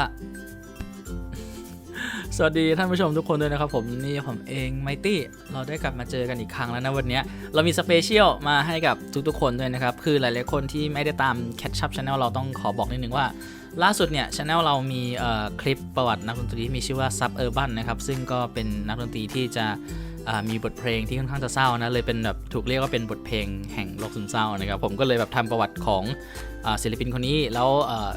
ละสวัสดีท่านผู้ชมทุกคนด้วยนะครับผมนี่ผมเองไมตี้เราได้กลับมาเจอกันอีกครั้งแล้วนะวันนี้เรามีสเปเชียลมาให้กับทุกๆคนด้วยนะครับ คือหลายๆคนที่ไม่ได้ตาม Catch Up Channel เราต้องขอบอกนิดนึงว่า ล่าสุดเนี่ยช anel เรามีคลิปประวัตินักดนตรีที่มีชื่อว่า Sub Urban นะครับซึ่งก็เป็นนักดนตรีที่จะ มีบทเพลงที่ค่อนข้างจะเศร้านะเลยเป็นแบบถูกเรียกว่าเป็นบทเพลงแห่งโลกซึมเศร้านะครับผมก็เลยแบบทำประวัติของศิลปินคนนี้แล้ว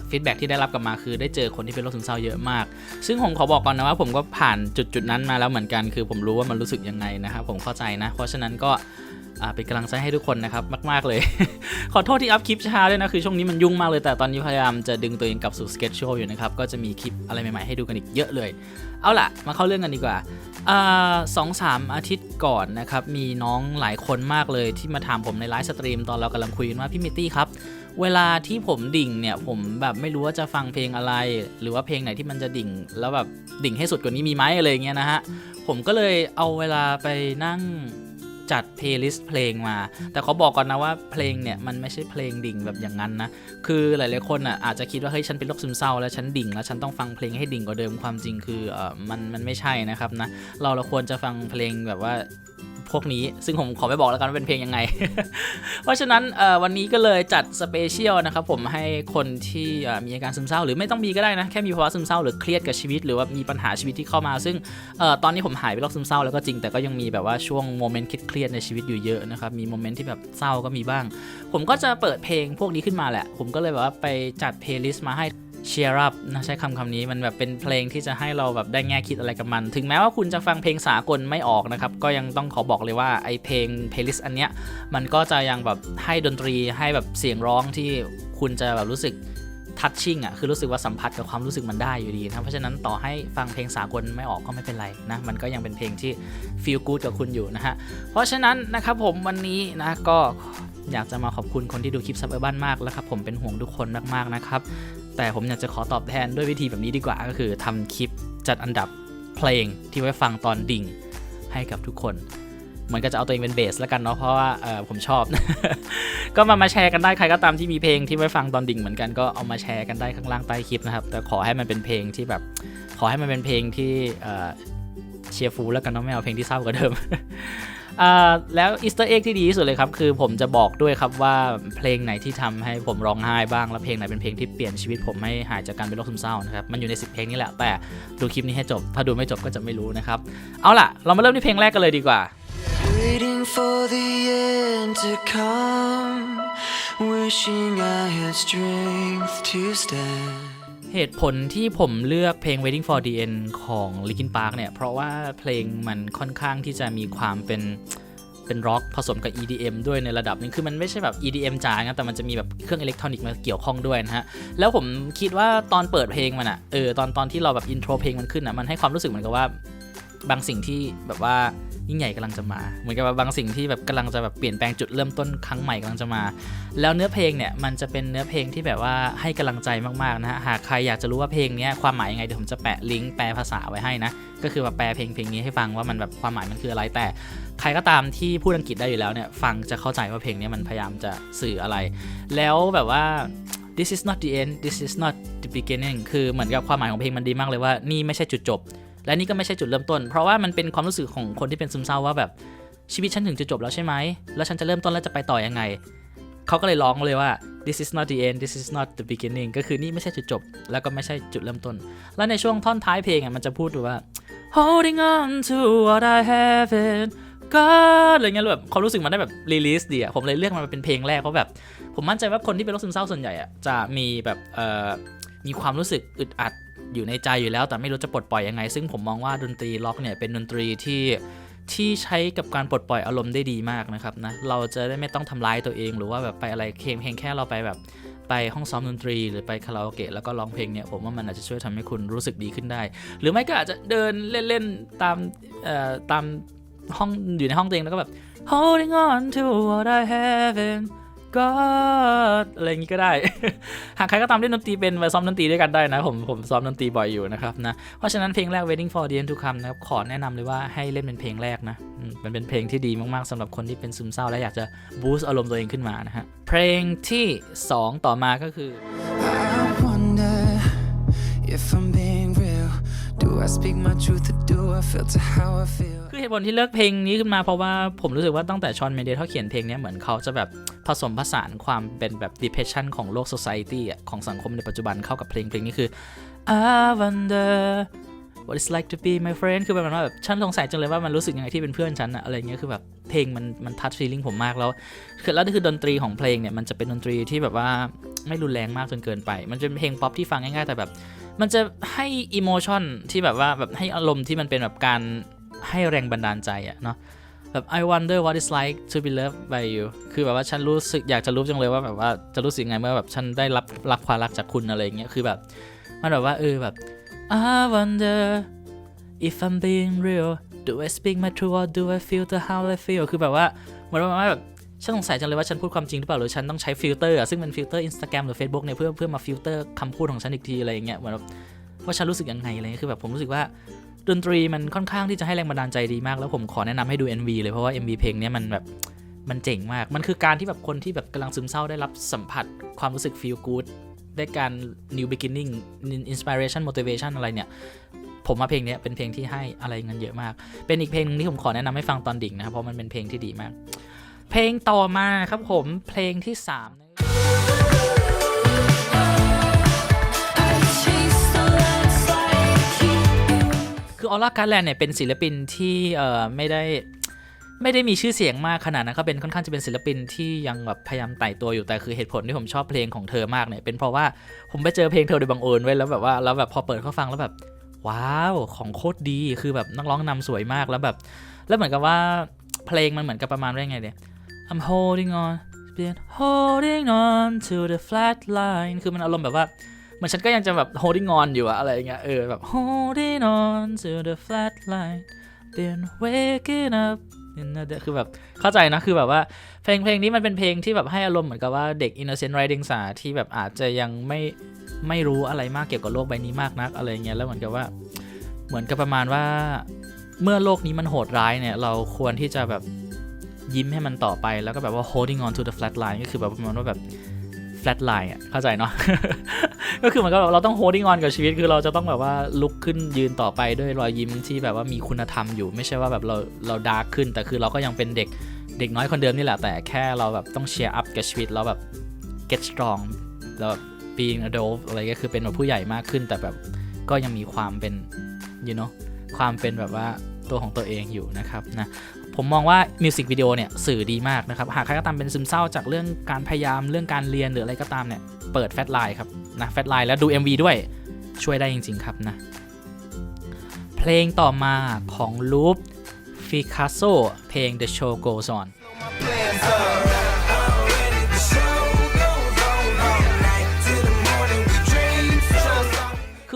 ฟีดแบ็ที่ได้รับกลับมาคือได้เจอคนที่เป็นโรคซึมเศร้าเยอะมาก ซึ่งผมขอบอกก่อนนะว่าผมก็ผ่านจุดจุดๆนั้นมาแล้วเหมือนกันคือผมรู้ว่ามันรู้สึกยังไงนะครับผมเข้าใจนะ เพราะฉะนั้นก็ เป็นกำลังใจให้ทุกคนนะครับมาก ๆ เลย ขอโทษที่อัพคลิปช้าด้วยนะ คือช่วงนี้มันยุ่งมากเลยแต่ตอนนี้พยายามจะดึงตัวเองกลับสู่สเก็ตโชว์อยู่นะครับ ก็จะมีคลิปอะไรใหม่ ๆ ให้ดูกันอีกเยอะเลย เอาล่ะ มาเข้าเรื่องกันดีกว่าสองสามอาทิตย์ก่อนนะครับ มีน้องหลายคนมากเลยที่มาถามผมในไลฟ์สตรีมตอนเรากำลังคุยกันว่าพี่มิตตี้ครับเวลาที่ผมดิ่งเนี่ยผมแบบไม่รู้ว่าจะฟังเพลงอะไร หรือว่าเพลงไหนที่มันจะดิ่ง แล้วแบบดิ่งให้สุดกว่านี้มีไหมอะไรเงี้ยนะฮะผมก็เลยเอาเวลาไปนั่ง จัดเพลย์ลิสต์เพลงมา แต่เขาบอกก่อนนะว่าเพลงเนี่ยมันไม่ใช่เพลงดิ่งแบบอย่างนั้นนะ คือหลายๆคนอะอาจจะคิดว่าเฮ้ยฉันเป็นโรคซึมเศร้าแล้วฉันดิ่งแล้วฉันต้องฟังเพลงให้ดิ่งกว่าเดิมความจริงคือเออมันมันไม่ใช่นะครับนะ เราเราควรจะฟังเพลงแบบว่า พวกนี้ ซึ่งผมขอไม่บอกแล้วกันว่าเป็นเพลงยังไง เพราะฉะนั้นวันนี้ก็เลยจัดสเปเชียลนะครับผมให้คนที่มีอาการซึมเศร้า หรือไม่ต้องมีก็ได้นะ แค่มีภาวะซึมเศร้าหรือเครียดกับชีวิต หรือว่ามีปัญหาชีวิตที่เข้ามา ซึ่งอตอนนี้ผมหายไปโรคซึมเศร้าแล้วก็จริงแต่ก็ยังมีแบบว่าช่วงโมเมนต์เครียดในชีวิตอยู่เยอะนะครับมีโมเมนต์ที่แบบเศร้าก็มีบ้าง ผมก็จะเปิดเพลงพวกนี้ขึ้นมาแหละ ผมก็เลยแบบว่าไปจัดเพลย์ลิสต์มาให้ เชียร์อัพนะใช้คำคำนี้มันแบบเป็นเพลงที่จะให้เราแบบได้แง่คิดอะไรกับมัน ถึงแม้ว่าคุณจะฟังเพลงสากลไม่ออกนะครับ ก็ยังต้องขอบอกเลยว่าไอเพลงเพลย์ลิสต์อันเนี้ยมันก็จะยังแบบให้ดนตรีให้แบบเสียงร้องที่คุณจะแบบรู้สึกทัชชิ่งอะคือรู้สึกว่าสัมผัสกับความรู้สึกมันได้อยู่ดีนะเพราะฉะนั้นต่อให้ฟังเพลงสากลไม่ออกก็ไม่เป็นไรนะมันก็ยังเป็นเพลงที่ฟีลกู๊ดกับคุณอยู่นะฮะเพราะฉะนั้นนะครับผมวันนี้นะก็อยากจะมาขอบคุณคนที่ดูคลิปซับเออร์บ้านมากแล้วครับผมเป็นห่วงทุกคนมากๆนะครับ แต่ผมอยากจะขอตอบแทนด้วยวิธีแบบนี้ดีกว่าก็คือทำคลิปจัดอันดับเพลงที่ไว้ฟังตอนดิ่งให้กับทุกคนเหมือนก็จะเอาตัวเองเป็นเบสแล้วกันเนาะเพราะว่าผมชอบ ก็มามาแชร์กันได้ใครก็ตามที่มีเพลงที่ไว้ฟังตอนดิ่งเหมือนกันก็เอามาแชร์กันได้ข้างล่างใต้คลิปนะครับ แต่ขอให้มันเป็นเพลงที่แบบ ขอให้มันเป็นเพลงที่เชียร์ฟูลแล้วกันเนาะไม่เอาเพลงที่เศร้ากว่าเดิม แล้วอีสเตอร์เอ็กที่ดีที่สุดเลยครับ คือผมจะบอกด้วยครับว่าเพลงไหนที่ทำให้ผมร้องไห้บ้าง และเพลงไหนเป็นเพลงที่เปลี่ยนชีวิตผมให้หายจากการเป็นโรคซึมเศร้านะครับ มันอยู่ใน 10 เพลงนี้แหละ แต่ดูคลิปนี้ให้จบ ถ้าดูไม่จบก็จะไม่รู้นะครับ เอาล่ะ เรามาเริ่มที่เพลงแรกกันเลยดีกว่า Waiting for the end to come, wishing I had strength to stand. เหตุผลที่ผมเลือกเพลง Waiting for the End ของ Linkin Park เนี่ย เพราะว่าเพลงมันค่อนข้างที่จะมีความเป็นเป็นร็อกผสมกับ EDM ด้วยในระดับหนึง คือมันไม่ใช่แบบ EDM จ๋านะแต่มันจะมีแบบเครื่องอิเล็กทรอนิกส์มาเกี่ยวข้องด้วยนะฮะ แล้วผมคิดว่าตอนเปิดเพลงมันอะเออตอนตอนที่เราแบบอินโทรเพลงมันขึ้นอะมันให้ความรู้สึกเหมือนกับว่าบางสิ่งที่แบบว่า ยิ่งใหญ่กำลังจะมา เหมือนกับว่าบางสิ่งที่แบบกำลังจะแบบเปลี่ยนแปลงจุดเริ่มต้นครั้งใหม่กำลังจะมา แล้วเนื้อเพลงเนี่ยมันจะเป็นเนื้อเพลงที่แบบว่าให้กำลังใจมากๆนะฮะหากใครอยากจะรู้ว่าเพลงนี้ความหมายยังไงเดี๋ยวผมจะแปะลิงก์แปลภาษาไว้ให้นะก็คือแบบแปลเพลงเพลงนี้ให้ฟังว่ามันแบบความหมายมันคืออะไรแต่ใครก็ตามที่พูดอังกฤษได้อยู่แล้วเนี่ยฟังจะเข้าใจว่าเพลงนี้มันพยายามจะสื่ออะไร แล้วแบบว่า this is not the end this is not the beginning คือเหมือนกับความหมายของเพลงมันดีมากเลยว่านี่ไม่ใช่จุดจบ และนี่ก็ไม่ใช่จุดเริ่มต้น เพราะว่ามันเป็นความรู้สึกของคนที่เป็นซึมเศร้าว่าแบบชีวิตฉันถึงจุดจบแล้วใช่ไหม แล้วฉันจะเริ่มต้นแล้วจะไปต่อยังไง เขาก็เลยร้องเลยว่า this is not the end this is not the beginning ก็คือนี่ไม่ใช่จุดจบ แล้วก็ไม่ใช่จุดเริ่มต้น แล้วในช่วงท่อนท้ายเพลงอะมันจะพูดว่า holding on to what I haven't got อะไรเงี้ยแบบเขามรู้สึกมันได้แบบ release ดีอะผมเลยเลือกมันมาเป็นเพลงแรกเพราะแบบ ผมมั่นใจว่าคนที่เป็นโรคซึมเศร้าส่วนใหญ่อะจะมีแบบเอ่อมีความรู้สึกอึดอัด อยู่ในใจอยู่แล้ว แต่ไม่รู้จะปลดปล่อยยังไง ซึ่งผมมองว่าดนตรีล็อกเนี่ยเป็นดนตรีที่ที่ใช้กับการปลดปล่อยอารมณ์ได้ดีมากนะครับนะเราจะได้ไม่ต้องทำร้ายตัวเองหรือว่าแบบไปอะไรเคมเพียงแค่เราไปแบบไปห้องซ้อมดนตรี หรือไปคาราโอเกะแล้วก็ร้องเพลงเนี่ยผมว่ามันอาจจะช่วยทำให้คุณรู้สึกดีขึ้นได้ หรือไม่ก็อาจจะเดินเล่นๆตามเอ่อตามห้องอยู่ในห้องตัวเองแล้วก็แบบ holding on to what I haven't got อะไรอย่างนี้ก็ได้ หากใครก็ตามเล่นดนตรีเป็นมาซ้อมดนตรีด้วยกันได้นะ ผมผมซ้อมดนตรีบ่อยอยู่นะครับนะ เพราะฉะนั้นเพลงแรก waiting for the end to come นะครับ ขอแนะนำเลยว่าให้เล่นเป็นเพลงแรกนะ มันเป็นเพลงที่ดีมากๆสำหรับคนที่เป็นซึมเศร้าและอยากจะ boost อารมณ์ตัวเองขึ้นมานะฮะ เพลงที่ 2 ต่อมาก็คือ I wonder if speak my truth or do I filter how I feel? คือเหตุผลที่เลือกเพลงนี้ขึ้นมาเพราะว่าผมรู้สึกว่าตั้งแต่ชอนเมเดสเขาเขียนเพลงนี้เหมือนเขาจะแบบผสมผสานความเป็นแบบ depression ของโลก society อะของสังคมในปัจจุบันเข้ากับเพลงเพลงนี้คือ I wonder what it's like to be my friend คือแบบว่าแบบฉันสงสัยจังเลยว่ามันรู้สึกยังไงที่เป็นเพื่อนฉันอะอะไรเงี้ยคือแบบเพลงมันมันทัชฟีลิ่งผมมากแล้วคือแล้วนี่คือดนตรีของเพลงเนี่ยมันจะเป็นดนตรีที่แบบว่าไม่รุนแรงมากจนเกินไป มันจะเป็นเพลงป๊อปที่ฟังง่ายๆแต่แบบ มันจะให้อิโมชันที่แบบว่าแบบให้อารมณ์ที่มันเป็นแบบการ ให้แรงบันดาลใจอะเนาะแบบ I wonder what it's like to be loved by you คือแบบว่าฉันรู้สึกอยากจะรู้จังเลยว่าแบบว่าจะรู้สึกยังไงเมื่อแบบฉันได้รับรับความรักจากคุณอะไรเงี้ย คือแบบมันแบบว่าเออแบบ I wonder if I'm being real do I speak my truth or do I feel the how I feel คือแบบว่าเหมือนว่าแบบฉันสงสัยจังเลยว่าฉันพูดความจริงหรือเปล่าหรือฉันต้องใช้ฟิลเตอร์อะซึ่งเป็นฟิลเตอร์ Instagram หรือ Facebook เนี่ยเพื่อเพื่อมาฟิลเตอร์คำพูดของฉันอีกทีอะไรอย่างเงี้ยเหมือนว่าฉันรู้สึกยังไงอะไรเงี้ยคือแบบผมรู้สึกว่า ดนตรีมันค่อนข้างที่จะให้แรงบันดาลใจดีมาก แล้วผมขอแนะนำให้ดู MV เลยเพราะว่า MV เพลงนี้มันแบบมันเจ๋งมาก มันคือการที่แบบคนที่แบบกำลังซึมเศร้าได้รับสัมผัสความรู้สึก feel good ได้การ new beginning inspiration motivation อะไรเนี่ย ผมว่าเพลงนี้เป็นเพลงที่ให้อะไรเงินเยอะมาก เป็นอีกเพลงนึงที่ผมขอแนะนำให้ฟังตอนดิ่งนะครับ เพราะมันเป็นเพลงที่ดีมาก เพลงต่อมาครับผม เพลงที่ 3 คือออร่าการ์แลนเนี่ยเป็นศิลปินที่เอ่อไม่ได้ไม่ได้มีชื่อเสียงมากขนาดนั้นเขาเป็นค่อนข้างจะเป็นศิลปินที่ยังแบบพยายามไต่ตัวอยู่แต่คือเหตุผลที่ผมชอบเพลงของเธอมากเนี่ยเป็นเพราะว่าผมไปเจอเพลงเธอโดยบังเอิญไว้แล้วแบบว่าแล้วแบบพอเปิดเข้าฟังแล้วแบบ ว้าวของโคตรดีคือแบบนักร้องนำสวยมากแล้วแบบ แล้วเหมือนกับว่าเพลงมันเหมือนกับประมาณว่ายังไงเนี่ย I'm holding on been holding on to the flat line คือมันอารมณ์แบบว่า มันฉันก็ยังจะแบบ holding on อยู่อะอะไรเงี้ยเออแบบ holding on to the flat line been waking up คือแบบเข้าใจนะคือแบบว่าเพลงเพลงนี้มันเป็นเพลงที่แบบให้อารมณ์เหมือนกับว่าเด็ก innocent riding สาที่แบบอาจจะยังไม่ไม่รู้อะไรมากเกี่ยวกับโลกใบนี้มากนักอะไรเงี้ยแล้วเหมือนกับว่าเหมือนกับประมาณว่าเมื่อโลกนี้มันโหดร้ายเนี่ย เราควรที่จะแบบยิ้มให้มันต่อไปแล้วก็แบบว่า holding on to the flat line ก็คือแบบประมาณว่าแบบ flat line อะเข้าใจเนาะก็คือเหมือนกับเราต้อง holding on กับชีวิตคือเราจะต้องแบบว่าลุกขึ้นยืนต่อไปด้วยรอยยิ้มที่แบบว่ามีคุณธรรมอยู่ไม่ใช่ว่าแบบเราเราดาร์กขึ้น แต่คือเราก็ยังเป็นเด็กเด็กน้อยคนเดิมนี่แหละแต่แค่เราแบบต้องเชียร์อัพกับชีวิตแล้วแบบ get strong แล้วแบบ being adult อะไรก็คือเป็นแบบผู้ใหญ่มากขึ้น แต่แบบก็ยังมีความเป็น you know ความเป็นแบบว่าตัวของตัวเองอยู่นะครับนะ ผมมองว่ามิวสิกวิดีโอเนี่ยสื่อดีมากนะครับหากใครก็ตามเป็นซึมเศร้าจากเรื่องการพยายามเรื่องการเรียนหรืออะไรก็ตามเนี่ยเปิดแฟตไลน์ครับนะแฟตไลน์แล้วดู MV ด้วยช่วยได้จริง ๆ ครับนะ เพลงต่อมาของลูปฟิคาโซเพลง The Show Goes On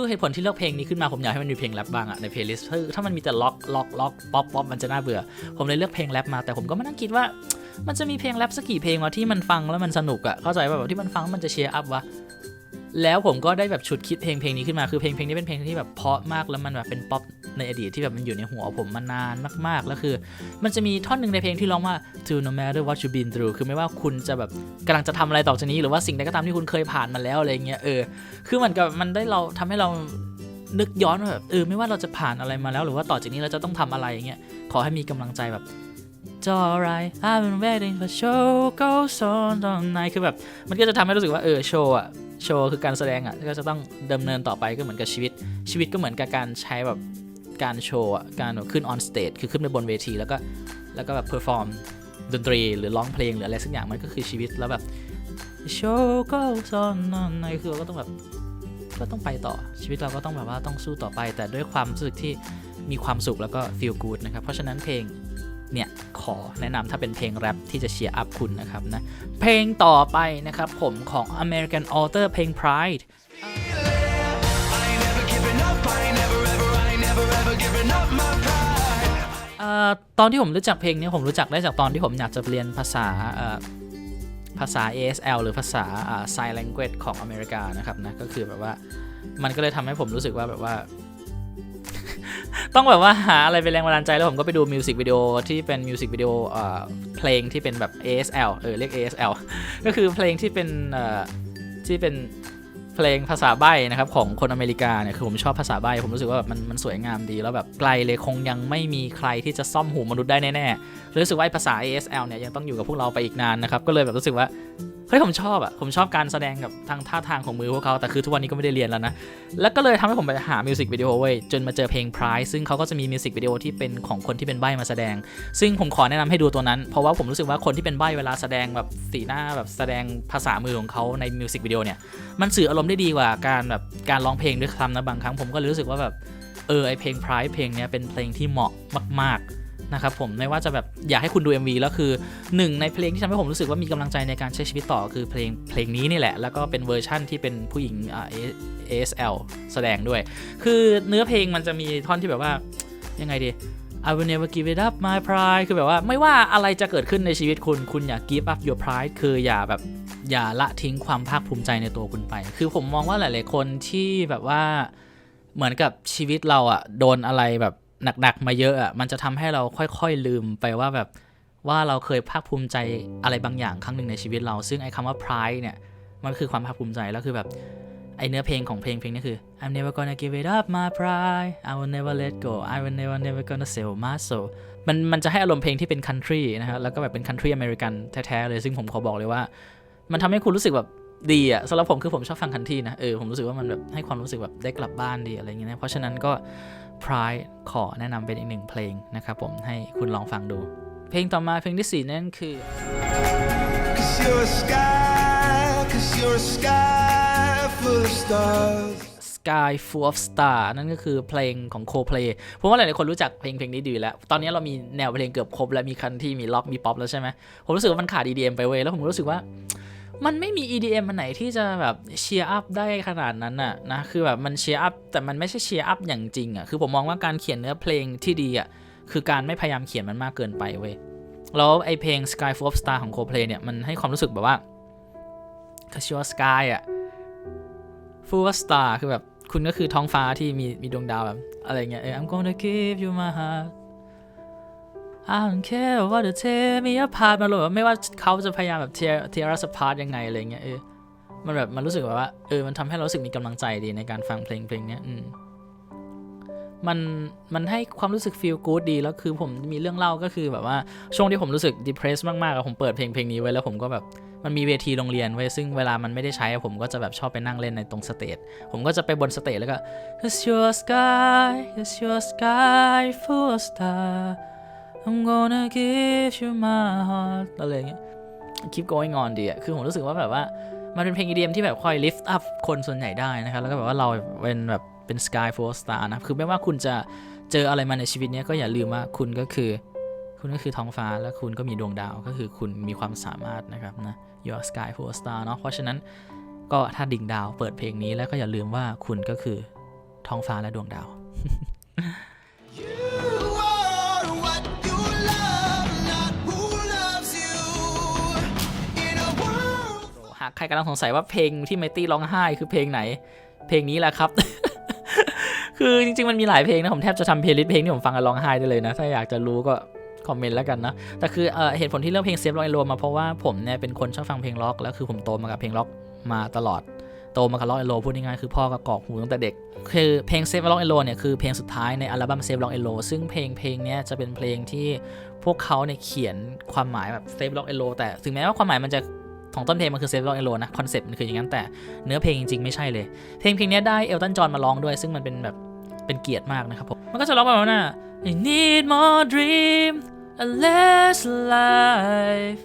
คือเหตุผลที่เลือกเพลงนี้ขึ้นมาผมอยากให้มันมีเพลงแรปบ้างอะในเพลย์ลิสต์คือถ้ามันมีแต่ล็อกล็อกล็อกป๊อปป๊อปมันจะน่าเบื่อ ผมเลยเลือกเพลงแรปมาแต่ผมก็มานั่งคิดว่า มันจะมีเพลงแรปสักกี่เพลงวะที่มันฟังแล้วมันสนุกอะเข้าใจป่ะแบบที่มันฟังมันจะเชียร์อัพวะ แล้วผมก็ได้แบบฉุดคิดเพลงเพลงนี้ขึ้นมาคือเพลงเพลงนี้เป็นเพลงที่แบบเพาะมากแล้วมันแบบเป็นป๊อปในอดีตที่แบบมันอยู่ในหัวผมมานานมากๆแล้วคือ มันจะมีท่อนหนึ่งในเพลงที่ร้องว่า to no matter what you been through คือไม่ว่าคุณจะแบบกำลังจะทำอะไรต่อจากนี้ หรือว่าสิ่งใดก็ตามที่คุณเคยผ่านมาแล้วอะไรเงี้ยเออคือเหมือนกับมันได้เราทำให้เรานึกย้อนว่าแบบเออไม่ว่าเราจะผ่านอะไรมาแล้ว หรือว่าต่อจากนี้เราจะต้องทำอะไรอย่างเงี้ยขอให้มีกำลังใจแบบ It's alright I've been waiting for show goes on all night คือแบบ มันก็จะทำให้รู้สึกว่า เออ โชว์อะ โชว์คือการแสดงอะก็จะต้องดำเนินต่อไปก็เหมือนกับชีวิต ชีวิตก็เหมือนกับการใช้แบบการโชว์อะการแบบขึ้นออนสเตจคือขึ้นไปบนเวที แล้วก็แล้วก็แบบเพอร์ฟอร์มดนตรีหรือร้องเพลงหรืออะไรสักอย่างมันก็คือชีวิตแล้วแบบ show goes on all night คือเราก็ต้องแบบก็ต้องไปต่อชีวิตเราก็ต้องแบบว่าต้องสู้ต่อไป แต่ด้วยความรู้สึกที่มีความสุขแล้วก็ feel good นะครับเพราะฉะนั้นเพลง เนี่ยขอแนะนำถ้าเป็นเพลงแรปที่จะเชียร์อัพคุณนะครับนะ เพลงต่อไปนะครับผมของ American Author เพลง Pride ตอนที่ผมรู้จักเพลงนี้ผมรู้จักได้จากตอนที่ผมอยากจะเรียนภาษาภาษา ASL หรือภาษา sign language ของอเมริกานะครับนะก็คือแบบว่ามันก็เลยทำให้ผมรู้สึกว่าแบบว่า ต้องแบบว่าหาอะไรเป็นแรงบันดาลใจแล้วผมก็ไปดูมิวสิกวิดีโอที่เป็นมิวสิกวิดีโอเอ่อเพลงที่เป็นแบบ ASL เออเรียก ASL ก็คือเพลงที่เป็นที่เป็น ลงภาษาใบ้นะครับของคนอเมริกาเนี่ยคือผมชอบภาษาใบ้ผมรู้สึกว่าแบบมันมันสวยงามดีแล้วแบบไกลเลยคงยังไม่มีใครที่จะซ่อมหูมนุษย์ได้แน่ๆรู้สึกว่าไอ้ภาษา ASL เนี่ยยังต้องอยู่กับพวกเราไปอีกนานนะครับก็เลยแบบรู้สึกว่าเฮ้ยผมชอบอะผมชอบการแสดงกับทางท่าทางของมือพวกเขา แต่คือทุกวันนี้ก็ไม่ได้เรียนแล้วนะ แล้วก็เลยทำให้ผมไปหามิวสิกวิดีโอเว้ย จนมาเจอเพลง Price ซึ่งเขาก็จะมีมิวสิกวิดีโอที่เป็นของคนที่เป็นใบมาแสดง ซึ่งผมขอแนะนำให้ดูตัวนั้น เพราะว่าผมรู้สึกว่าคนที่เป็นใบเวลาแสดงแบบสีหน้าแบบแสดงภาษามือของเขาในมิวสิกวิดีโอเนี่ย มันสื่ออารมณ์ได้ดีกว่าการแบบการร้องเพลงด้วยคำนะบางครั้งผมก็รู้สึกว่าแบบเออไอเพลง Price เพลงเนี้ยเป็นเพลงที่เหมาะมากๆนะครับผมไม่ว่าจะแบบอยากให้คุณดู MV แล้วคือหนึ่งในเพลงที่ทำให้ผมรู้สึกว่ามีกำลังใจในการใช้ชีวิตต่อคือเพลงเพลงนี้นี่แหละ แล้วก็เป็นเวอร์ชั่นที่เป็นผู้หญิงอ่า ASL แสดงด้วย คือเนื้อเพลงมันจะมีท่อนที่แบบว่ายังไงดี I will never give it up my pride คือแบบว่าไม่ว่าอะไรจะเกิดขึ้นในชีวิตคุณ คุณอย่า give up your pride คืออย่าแบบ อย่าละทิ้งความภาคภูมิใจในตัวคุณไป คือผมมองว่าหลาย ๆ คนที่แบบว่าเหมือนกับชีวิตเราอะโดนอะไรแบบหนัก ๆ มาเยอะอะมันจะทำให้เราค่อย ๆ ลืมไปว่าแบบว่าเราเคยภาคภูมิใจอะไรบางอย่างครั้งหนึ่งในชีวิตเรา ซึ่งไอ้คำว่า pride เนี่ย มันคือความภาคภูมิใจแล้วคือแบบไอ้เนื้อเพลงของเพลงเพลงนี้คือ I'm never gonna give it up my pride I will never let go I will never never gonna sell my soul มันมันจะให้อารมณ์เพลงที่เป็น country นะครับแล้วก็แบบเป็น country American แท้ ๆ เลย ซึ่งผมขอบอกเลยว่า มันทำให้คุณรู้สึกแบบดีอะสำหรับผมคือผมชอบฟัง country นะเออผมรู้สึกว่ามันแบบให้ความรู้สึกแบบได้กลับบ้านดีอะไรอย่างเงี้ยนะเพราะฉะนั้นก็ pride ขอแนะนำเป็นอีกหนึ่งเพลงนะครับผมให้คุณลองฟังดู เพลงต่อมาเพลงที่สี่นั่นคือ Cause you're a sky, cause you're a sky full of stars. Sky Full of Star นั่นก็คือเพลงของ Coldplay ผมว่าหลายๆคนรู้จักเพลงเพลงนี้ดีอยู่แล้ว ตอนนี้เรามีแนวเพลงเกือบครบแล้วมีคันที่มีล็อกมีป๊อปแล้วใช่ไหมผมรู้สึกว่ามันขาด EDM ไปเว้ยแล้วผมรู้สึกว่า มันไม่มี EDM อันไหนที่จะแบบเชียร์อัพได้ขนาดนั้นน่ะนะคือแบบมันเชียร์อัพแต่มันไม่ใช่เชียร์อัพอย่างจริงอะคือผมมองว่าการเขียนเนื้อเพลงที่ดีอะคือการไม่พยายามเขียนมันมากเกินไปเว้ยแล้วไอเพลง Sky Full of Star ของ Coldplay เนี่ยมันให้ความรู้สึกแบบว่า cause you're sky อะ full of star คือแบบคุณก็คือท้องฟ้าที่มีมีดวงดาวแบบอะไรเงี้ยเออ I'm gonna give you my heart I don't care what you tear me apart มันเลยแบบไม่ว่าเขาจะพยายามแบบ tear tear us apart ยังไงอะไรเงี้ยเออมันแบบมันรู้สึกแบบว่าเออมันทำให้เรารู้สึกมีกำลังใจดีในการฟังเพลงเพลงเนี้ยอืมมันมันให้ความรู้สึก feel good ดี แล้วคือผมมีเรื่องเล่าก็คือแบบว่าช่วงที่ผมรู้สึก depressed มากๆอะผมเปิดเพลงเพลงนี้ไว้แล้วผมก็แบบมันมีเวทีโรงเรียนไว้ซึ่งเวลามันไม่ได้ใช้ผมก็จะแบบชอบไปนั่งเล่นในตรงสเตจผมก็จะไปบนสเตจแล้วก็ Cause your sky is your sky full star I'm gonna give you my heart อะไรเงี้ย keep going on ดีอะคือผมรู้สึกว่าแบบว่ามันเป็นเพลง EDM ที่แบบคอย lift up คนส่วนใหญ่ได้นะครับ แล้วก็แบบว่าเราเป็นแบบเป็น sky full of star นะ คือไม่ว่าคุณจะเจออะไรมาในชีวิตนี้ก็อย่าลืมว่าคุณก็คือ คุณก็คือท้องฟ้าและคุณก็มีดวงดาว ก็คือคุณมีความสามารถนะครับนะ Your Sky Full of Star เนาะ เพราะฉะนั้นก็ถ้าดิ่งดาวเปิดเพลงนี้แล้วก็อย่าลืมว่าคุณก็คือท้องฟ้าและดวงดาว หากใครกำลังสงสัยว่าเพลงที่ไมตี้ร้องไห้คือเพลงไหน เพลงนี้แหละครับ คือจริงๆมันมีหลายเพลงนะผมแทบจะทำเพลย์ลิสต์เพลงที่ผมฟังแล้วร้องไห้ได้เลยนะ ถ้าอยากจะรู้ก็คอมเมนต์แล้วกันนะแต่คือเอ่อเหตุผลที่เลือกเพลงเซฟลอกไอโลมาเพราะว่าผมเนี่ยเป็นคนชอบฟังเพลงล็อกแล้วคือผมโตมากับเพลงล็อกมาตลอดโตมากับล็อกไอโลพูดง่ายๆคือพ่อกับกอกหูตั้งแต่เด็ก คือเพลง Save Rock and Roll เนี่ยคือเพลงสุดท้ายในอัลบั้ม Save Rock and Roll ซึ่งเพลงเพลงเนี้ยจะเป็นเพลงที่พวกเขาเนี่ยเขียนความหมายแบบ Save Rock and Roll แต่ถึงแม้ว่าความหมายมันจะ ของต้นเพลงมันคือ Save Rock and Roll นะคอนเซ็ปต์มันคืออย่างนั้นแต่เนื้อเพลงจริงๆไม่ใช่เลย เพลงเพลงนี้ได้เอลตันจอห์นมาร้องด้วย ซึ่งมันเป็นแบบเป็นเกียรติมากนะครับผมมันก็จะร้องประมาณว่า I need more dream a less life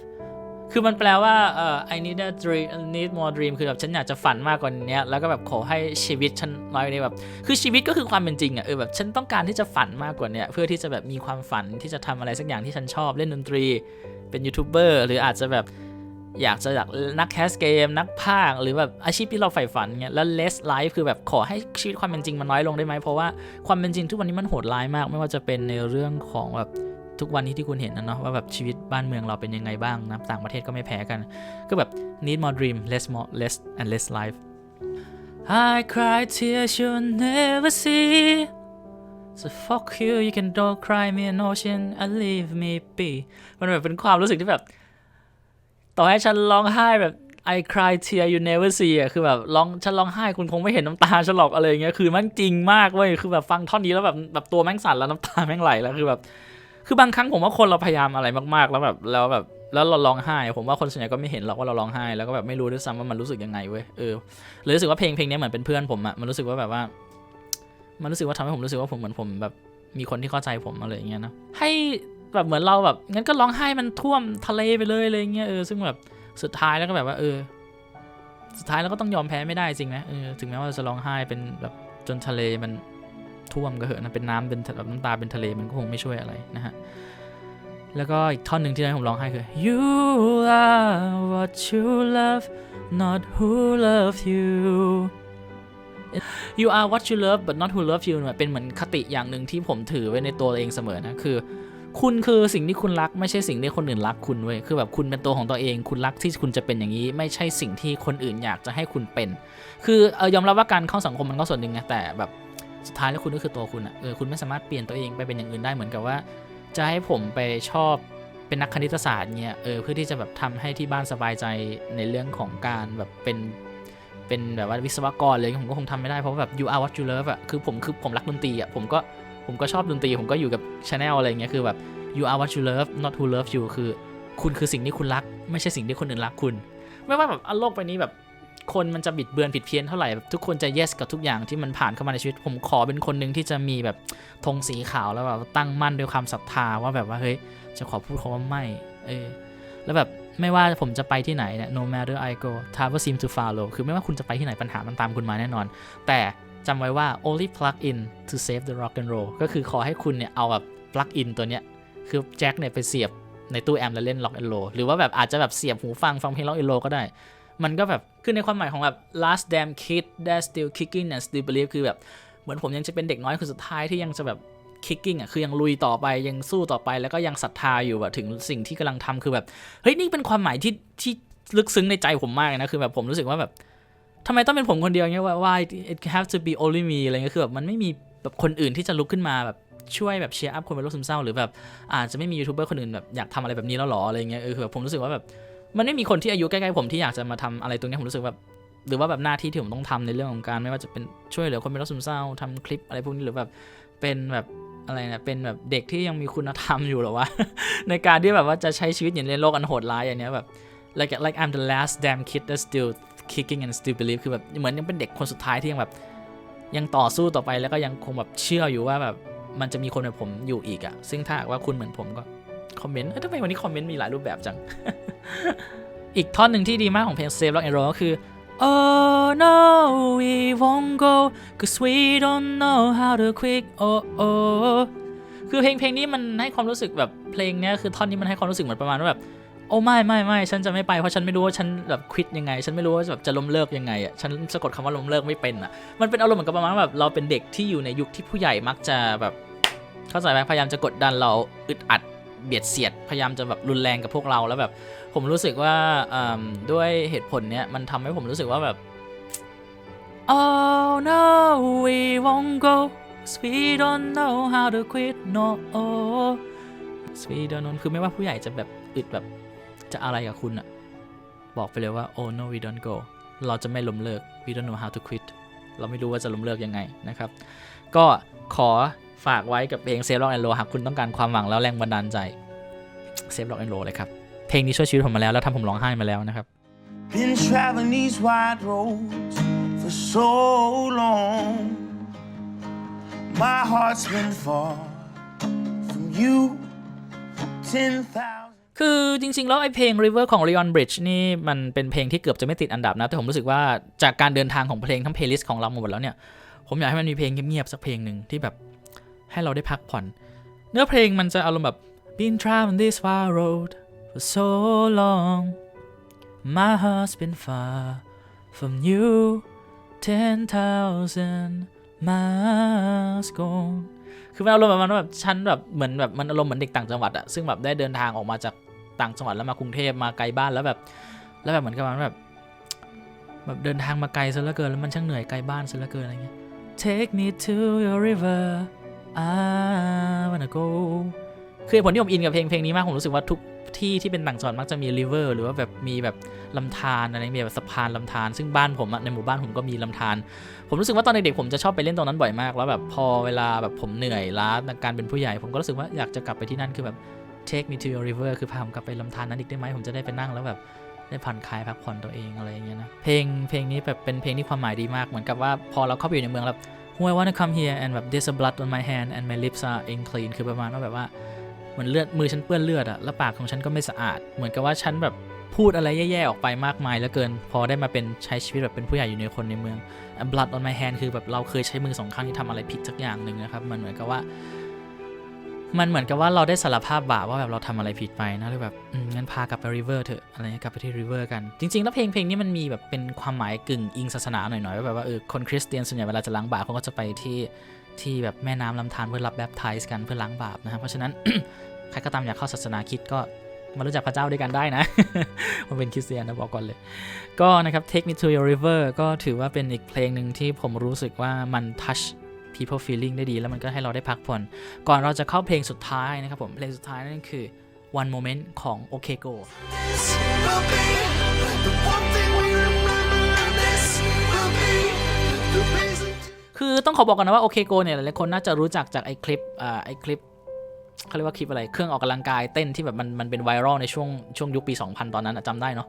คือมันแปลว่าเอ่อ I need a dream I need more dream คือแบบฉันอยากจะฝันมากกว่านี้แล้วก็แบบขอให้ชีวิตฉันน้อยกว่านี้แบบ คือชีวิตก็คือความเป็นจริงอะเออแบบฉันต้องการที่จะฝันมากกว่านี้เพื่อที่จะแบบมีความฝันที่จะทำอะไรสักอย่างที่ฉันชอบเล่นดนตรี เป็นยูทูบเบอร์หรืออาจจะแบบ อยากจะอยากนักแคสเกม นักพากหรือแบบอาชีพที่เราใฝ่ฝันเงี้ยแล้ว less life คือแบบขอให้ชีวิตความเป็นจริงมันน้อยลงได้ไหมเพราะว่าความเป็นจริงทุกวันนี้มันโหดร้ายมาก ไม่ว่าจะเป็นในเรื่องของแบบทุกวันนี้ที่คุณเห็นนะเนาะว่าแบบชีวิตบ้านเมืองเราเป็นยังไงบ้างนะต่างประเทศก็ไม่แพ้กัน ก็แบบ need more dream less more less and less life I cry tears you'll never see so fuck you you can don't cry me an ocean and leave me be มันแบบเป็นความรู้สึกที่แบบ ต่อให้ฉันร้องไห้แบบ I cry tear you never see อะคือแบบร้องฉันร้องไห้คุณคงไม่เห็นน้ำตาฉันหรอกอะไรเงี้ยคือมันจริงมากเว้ยคือแบบฟังท่อนนี้แล้วแบบแบบตัวแม่งสั่นแล้วน้ำตาแม่งไหลแล้วคือแบบ คือบางครั้งผมว่าคนเราพยายามอะไรมากๆ แล้วแบบแล้วแบบแล้วเราร้องไห้ ผมว่าคนส่วนใหญ่ก็ไม่เห็นหรอกว่าเราร้องไห้แล้วก็แบบไม่รู้ด้วยซ้ำว่ามันรู้สึกยังไงเว้ยเออเลยรู้สึกว่าเพลงเพลงนี้เหมือนเป็นเพื่อนผมอะมันรู้สึกว่าแบบว่า มันรู้สึกว่าทำให้ผมรู้สึกว่าผมเหมือนผมแบบมีคนที่เข้าใจผมอะไรอย่างเงี้ยนะให้ แบบเหมือนเราแบบงั้นก็ร้องไห้มันท่วมทะเลไปเลยอะไรเงี้ยเออซึ่งแบบสุดท้ายแล้วก็แบบว่าเออ สุดท้ายแล้วก็ต้องยอมแพ้ไม่ได้จริงไหมเออถึงแม้ว่าจะร้องไห้เป็นแบบจนทะเลมันท่วมก็เหอะนะเป็นน้ำเป็นแบบน้ำตาเป็นทะเลมันก็คงไม่ช่วยอะไรนะฮะแล้วก็อีกท่อนหนึ่งที่ทำให้ผมร้องไห้คือ You are what you love not who love you You are what you love but not who love you เนี่ยเป็นเหมือนคติอย่างหนึ่งที่ผมถือไว้ในตัวเองเสมอนะคือ คุณคือสิ่งที่คุณรักไม่ใช่สิ่งที่คนอื่นรักคุณเว้ยคือแบบคุณเป็นตัวของตัวเอง คุณรักที่คุณจะเป็นอย่างนี้ ไม่ใช่สิ่งที่คนอื่นอยากจะให้คุณเป็น คือเออยอมรับว่าการเข้าสังคมมันก็ส่วนหนึ่งไงแต่แบบสุดท้ายแล้วคุณก็คือตัวคุณอะเออคุณไม่สามารถเปลี่ยนตัวเองไปเป็นอย่างอื่นได้เหมือนกับว่า จะให้ผมไปชอบเป็นนักคณิตศาสตร์เนี่ยเออเพื่อที่จะแบบทำให้ที่บ้านสบายใจในเรื่องของการแบบเป็นเป็นแบบว่าวิศวกรเลยผมก็คงทำไม่ได้เพราะว่าแบบ you are what you love อะคือผมคือผมรักดนตรีอะผมก็ ผมก็ชอบดนตรีผมก็อยู่กับชาแนลอะไรเงี้ยคือแบบ you are what you love not who loves you คือ คุณคือสิ่งที่คุณรัก ไม่ใช่สิ่งที่คนอื่นรักคุณ ไม่ว่าแบบอันโลกไปนี้แบบคนมันจะบิดเบือนผิดเพี้ยนเท่าไหร่แบบทุกคนจะ yes กับทุกอย่างที่มันผ่านเข้ามาในชีวิต ผมขอเป็นคนหนึ่งที่จะมีแบบธงสีขาวแล้วแบบตั้งมั่นด้วยความศรัทธาว่าแบบว่าเฮ้ยจะขอพูดคำว่าไม่เออแล้วแบบไม่ว่าผมจะไปที่ไหนเนี่ย no matter I go travel seem to follow คือไม่ว่าคุณจะไปที่ไหนปัญหามันตามคุณมาแน่นอน แต่ จำไว้ว่า only plug in to save the rock and roll ก็คือขอให้คุณเนี่ยเอาแบบ plug in ตัวเนี้ย คือแจ็คเนี่ยไปเสียบในตู้แอมป์แล้วเล่น rock and roll หรือว่าแบบอาจจะแบบเสียบหูฟังฟังเพลง rock and roll ก็ได้ มันก็แบบคือในความหมายของแบบ last damn kid that still kicking and still believe คือแบบเหมือนผมยังจะเป็นเด็กน้อยคนสุดท้ายที่ยังจะแบบ kicking อะคือยังลุยต่อไปยังสู้ต่อไปแล้วก็ยังศรัทธาอยู่แบบถึงสิ่งที่กำลังทำคือแบบเฮ้ยนี่เป็นความหมายที่ที่ลึกซึ้งในใจผมมากนะคือแบบผมรู้สึกว่าแบบ ทำไมต้องเป็นผมคนเดียวเงี้ยว่า why it have to be only me อะไรเงี้ยคือแบบมันไม่มีแบบคนอื่นที่จะลุกขึ้นมาแบบช่วยแบบเชียร์อัพคนเป็นโรคซึมเศร้าหรือแบบอาจจะไม่มียูทูบเบอร์คนอื่นแบบอยากทำอะไรแบบนี้แล้วหรออะไรเงี้ยเออคือแบบผมรู้สึกว่าแบบมันไม่มีคนที่อายุใกล้ๆผมที่อยากจะมาทำอะไรตรงนี้ผมรู้สึกแบบหรือว่าแบบหน้าที่ที่ผมต้องทำในเรื่องของการไม่ว่าจะเป็นช่วยเหลือคนเป็นโรคซึมเศร้าทำคลิปอะไรพวกนี้หรือแบบเป็นแบบอะไรนะเป็นแบบเด็กที่ยังมีคุณธรรมอยู่หรอวะ ในการที่แบบว่าจะใช้ชีวิตอย่างในโลกอันโหดร้ายอย่างเนี้ยแบบ like like I'm the last damn kid that still kicking and still believe คือแบบเหมือนยังเป็นเด็กคนสุดท้ายที่ยังแบบยังต่อสู้ต่อไปแล้วก็ยังคงแบบเชื่ออยู่ว่าแบบมันจะมีคนแบบผมอยู่อีกอะซึ่งถ้าหากว่าคุณเหมือนผมก็คอมเมนต์เอ้ยทำไมวันนี้คอมเมนต์มีหลายรูปแบบจัง อีกท่อนหนึ่งที่ดีมากของเพลง Save Rock and Roll ก็คือ Oh no we won't go cause we don't know how to quit oh oh คือเพลงเพลงนี้มันให้ความรู้สึกแบบเพลงเนี้ยคือท่อนนี้มันให้ความรู้สึกเหมือนประมาณว่าแบบ โอ้ไม่ไม่ไม่ฉันจะไม่ไปเพราะฉันไม่รู้ว่าฉันแบบควิดยังไง ฉันไม่รู้ว่าแบบจะล้มเลิกยังไงอะฉันสะกดคำว่าล้มเลิกไม่เป็นอะมันเป็นอารมณ์เหมือนกับประมาณแบบเราเป็นเด็กที่อยู่ในยุคที่ผู้ใหญ่มักจะแบบ เข้าใจไหมพยายามจะกดดันเราอึดอัดเบียดเสียดพยายามจะแบบรุนแรงกับพวกเราแล้วแบบ ผมรู้สึกว่าด้วยเหตุผลเนี้ยมันทำให้ผมรู้สึกว่าแบบ Oh no we won't go we don't know how to quit no we don't know คือไม่ว่าผู้ใหญ่จะแบบอึดแบบ จะอะไรกับคุณอะบอกไปเลยว่า oh no we don't go เราจะไม่ล้มเลิก we don't know how to quit เราไม่รู้ว่าจะล้มเลิกยังไงนะครับ ก็ขอฝากไว้กับเพลง Save Rock and Roll หากคุณต้องการความหวังแล้วแรงบันดาลใจ Save Rock and Roll เลยครับ เพลงนี้ช่วยชีวิตผมมาแล้ว แล้วทำผมร้องไห้มาแล้วนะครับ Been traveling these wide roads for so long. My heart's been far from you. Ten thousand. คือจริงๆ แล้วไอเพลง River ของ Leon Bridge นี่มันเป็นเพลงที่เกือบจะไม่ติดอันดับนะ แต่ผมรู้สึกว่าจากการเดินทางของเพลงทั้งเพลย์ลิสต์ของเราหมดแล้วเนี่ย ผมอยากให้มันมีเพลงเงียบๆ สักเพลงหนึ่งที่แบบให้เราได้พักผ่อน เนื้อเพลงมันจะอารมณ์แบบ Been traveling this far road for so long My heart's been far from you ten thousand miles gone คือมันอารมณ์ประมาณว่าแบบฉันแบบเหมือนแบบมันอารมณ์เหมือนเด็กต่างจังหวัดอะซึ่งแบบได้เดินทางออกมาจาก ต่างจังหวัดแล้วมากรุงเทพมาไกลบ้านแล้วแบบ แล้วแบบเหมือนกับมันแบบแบบเดินทางมาไกลซะเหลือเกินแล้วมันช่างเหนื่อยไกลบ้านซะเหลือเกินอะไรเงี้ย Take me to your river I wanna go คือเหตุผลที่ผมอินกับเพลงเพลงนี้มากผมรู้สึกว่าทุกที่ที่เป็นต่างจังหวัดมักจะมีริเวอร์หรือว่าแบบมีแบบลำธารอะไรมีแบบสะพานลำธารซึ่งบ้านผมในหมู่บ้านผมก็มีลำธารผมรู้สึกว่าตอนเด็กๆผมจะชอบไปเล่นตรงนั้นบ่อยมาก แล้วแบบพอเวลาแบบผมเหนื่อยล้าจากการเป็นผู้ใหญ่ ผมก็รู้สึกว่าอยากจะกลับไปที่นั่นคือแบบ take me to your river คือพาผมกลับไปลำธารนั้นอีกได้ไหมผมจะได้ไปนั่งแล้วแบบได้ผ่อนคลายพักผ่อนตัวเองอะไรอย่างเงี้ยนะเพลงเพลงนี้แบบเป็นเพลงที่ความหมายดีมากเหมือนกับว่าพอเราเข้าไปอยู่ในเมืองแล้ว who I wanna come here and แบบ there's a blood on my hand and my lips are unclean คือประมาณว่าแบบว่าเหมือนเลือดมือฉันเปื้อนเลือดอะแล้วปากของฉันก็ไม่สะอาด เหมือนกับว่าฉันแบบพูดอะไรแย่ๆออกไปมากมายเหลือเกิน พอได้มาเป็นใช้ชีวิตแบบเป็นผู้ใหญ่อยู่ในคนในเมือง blood on my hand คือแบบเราเคยใช้มือสองข้างที่ทำอะไรผิดสักอย่างหนึ่งนะครับมันเหมือนกับว่า มันเหมือนกับว่าเราได้สารภาพบาปว่าแบบเราทำอะไรผิดไปนะเลยแบบงั้นพากลับไปริเวอร์เถอะอะไรกลับไปที่ริเวอร์กัน จริงๆ แล้วเพลงเพลงนี้มันมีแบบเป็นความหมายกึ่งอิงศาสนาหน่อยๆว่าแบบว่าเออคนคริสเตียนส่วนใหญ่เวลาจะล้างบาปเขาก็จะไปที่ที่แบบแม่น้ำลำธารเพื่อรับแบปไทส์กันเพื่อล้างบาปนะครับเพราะฉะนั้นใครก็ตามอยากเข้าศาสนาคิดก็มารู้จักพระเจ้าด้วยกันได้นะ ผมเป็นคริสเตียนนะบอกก่อนเลย ก็นะครับ Take Me to Your River ก็ถือว่าเป็นอีกเพลงหนึ่งที่ผมรู้สึกว่ามัน touch people feeling ได้ดี แล้วมันก็ให้เราได้พักผ่อน ก่อนเราจะเข้าเพลงสุดท้ายนะครับผม เพลงสุดท้ายนั่นคือ One Moment ของ OK Go คือต้องขอบอกก่อนนะว่า OK Go เนี่ยหลายๆคนน่าจะรู้จักจากไอ้คลิปอ่าไอ้คลิปเขาเรียกว่าคลิปอะไร เครื่องออกกำลังกายเต้นที่แบบมันมันเป็นไวรัลในช่วงช่วงยุคปี 2000 ตอนนั้นอะจำได้เนาะ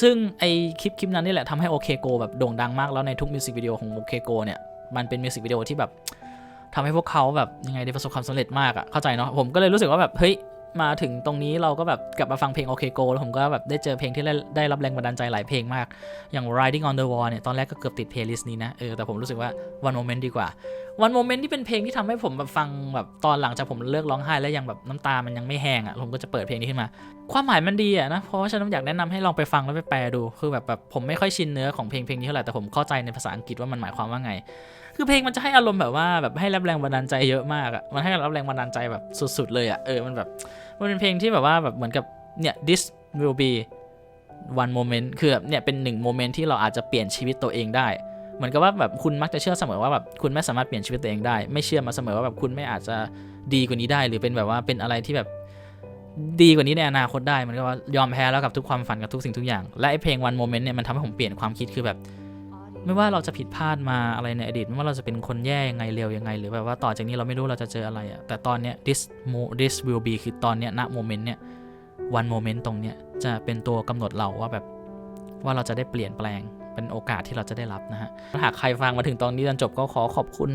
ซึ่งไอ้คลิปคลิปนั้นนี่แหละทำให้ OK Go แบบโด่งดังมากแล้วในทุกมิวสิกวิดีโอของ OK Go เนี่ย มันเป็นมิวสิกวิดีโอที่แบบทำให้พวกเขาแบบยังไงได้ประสบความสำเร็จมากอะเข้าใจเนาะผมก็เลยรู้สึกว่าแบบเฮ้ยมาถึงตรงนี้เราก็แบบกลับมาฟังเพลง OK Go แล้วผมก็แบบได้เจอเพลงที่ได้รับแรงบันดาลใจหลายเพลงมาก อย่าง Riding on the Wall เนี่ยตอนแรกก็เกือบติดเพลย์ลิสต์นี้นะเออแต่ผมรู้สึกว่า One Moment ดีกว่า One Moment ที่เป็นเพลงที่ทำให้ผมแบบฟังแบบตอนหลังจากผมเลิกร้องไห้แล้วยังแบบน้ำตามันยังไม่แห้งอะ่ะผมก็จะเปิดเพลงนี้ขึ้นมา ความหมายมันดีอะนะเพราะว่าฉันอยากแนะนำให้ลองไปฟังแล้วไปแปลดูคือแบบแบบผมไม่ค่อยชินเนื้อของเพลงเพลงนี้เท่าไหร่แต่ผมเข้าใจในภาษาอังกฤษว่ามันหมายความว่าไง คือเพลงมันจะให้อารมณ์แบบว่าแบบให้รับแรงบันดาลใจเยอะมากอะมันให้รับแรงบันดาลใจแบบสุดๆเลยอะเออมันแบบมันเป็นเพลงที่แบบว่าแบบเหมือนกับเนี่ย this will be one moment คือแบบเนี่ยเป็นหนึ่งโมเมนต์ที่เราอาจจะเปลี่ยนชีวิตตัวเองได้เหมือนกับว่าแบบคุณมักจะเชื่อเสมอว่าแบบคุณไม่สามารถเปลี่ยนชีวิตตัวเองได้ ไม่เชื่อมาเสมอว่าแบบคุณไม่อาจจะดีกว่านี้ได้ หรือเป็นแบบว่าเป็นอะไรที่แบบดีกว่านี้ในอนาคตได้ มันก็ว่ายอมแพ้แล้วกับทุกความฝันกับทุกสิ่งทุกอย่าง และไอเพลง one moment เนี่ยมันทำให้ผมเปลี่ยนความคิดคือแบบ ไม่ว่าเราจะผิดพลาดมาอะไรในอดีต ไม่ว่าเราจะเป็นคนแย่ยังไงเร็วยังไง หรือแบบว่าต่อจากนี้เราไม่รู้เราจะเจออะไรอะแต่ตอนเนี้ย this mo this will be คือตอนเนี้ยณโมเมนต์เนี่ย one moment ตรงเนี้ยจะเป็นตัวกำหนดเราว่าแบบว่าเราจะได้เปลี่ยนแปลงเป็นโอกาสที่เราจะได้รับนะฮะ หากใครฟังมาถึงตอนนี้จนจบก็ขอขอบคุณ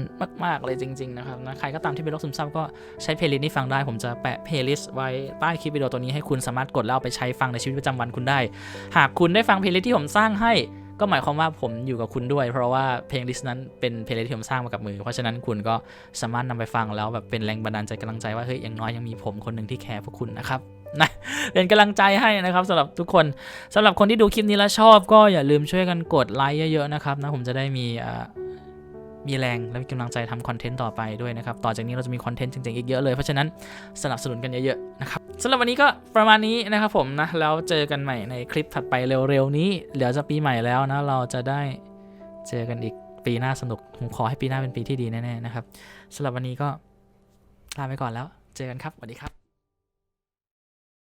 มากๆเลยจริง ๆ นะครับนะใครก็ตามที่เป็นโรคซึมเศร้าก็ใช้เพลย์ลิสต์นี้ฟังได้ ผมจะแปะเพลย์ลิสต์ไว้ใต้คลิปวิดีโอตัวนี้ให้คุณสามารถกดแล้วเอาไปใช้ฟังในชีวิตประจำวันคุณได้ หากคุณได้ฟังเพลย์ลิสต์ที่ผมสร้างให้ ก็หมายความว่าผมอยู่กับคุณด้วย เพราะว่าเพลงลิสต์นั้นเป็นเพลงที่ผมสร้างมากับมือ เพราะฉะนั้นคุณก็สามารถนำไปฟังแล้วแบบเป็นแรงบันดาลใจกำลังใจว่าเฮ้ยอย่างน้อยยังมีผมคนหนึ่งที่แคร์พวกคุณนะครับนะเป็นกำลังใจให้นะครับสำหรับทุกคนสำหรับคนที่ดูคลิปนี้แล้วชอบ ก็อย่าลืมช่วยกันกดไลค์เยอะๆนะครับนะผมจะได้มี มีแรงและมีกำลังใจทำคอนเทนต์ต่อไปด้วยนะครับ ต่อจากนี้เราจะมีคอนเทนต์จริงๆอีกเยอะเลย เพราะฉะนั้นสนับสนุนกันเยอะๆนะครับสำหรับวันนี้ก็ประมาณนี้นะครับผมนะ แล้วเจอกันใหม่ในคลิปถัดไปเร็วๆนี้ เดี๋ยวจะปีใหม่แล้วนะ เราจะได้เจอกันอีกปีหน้าสนุก ผมขอให้ปีหน้าเป็นปีที่ดีแน่ๆนะครับสำหรับวันนี้ก็ลาไปก่อนแล้ว เจอกันครับสวัสดีครับ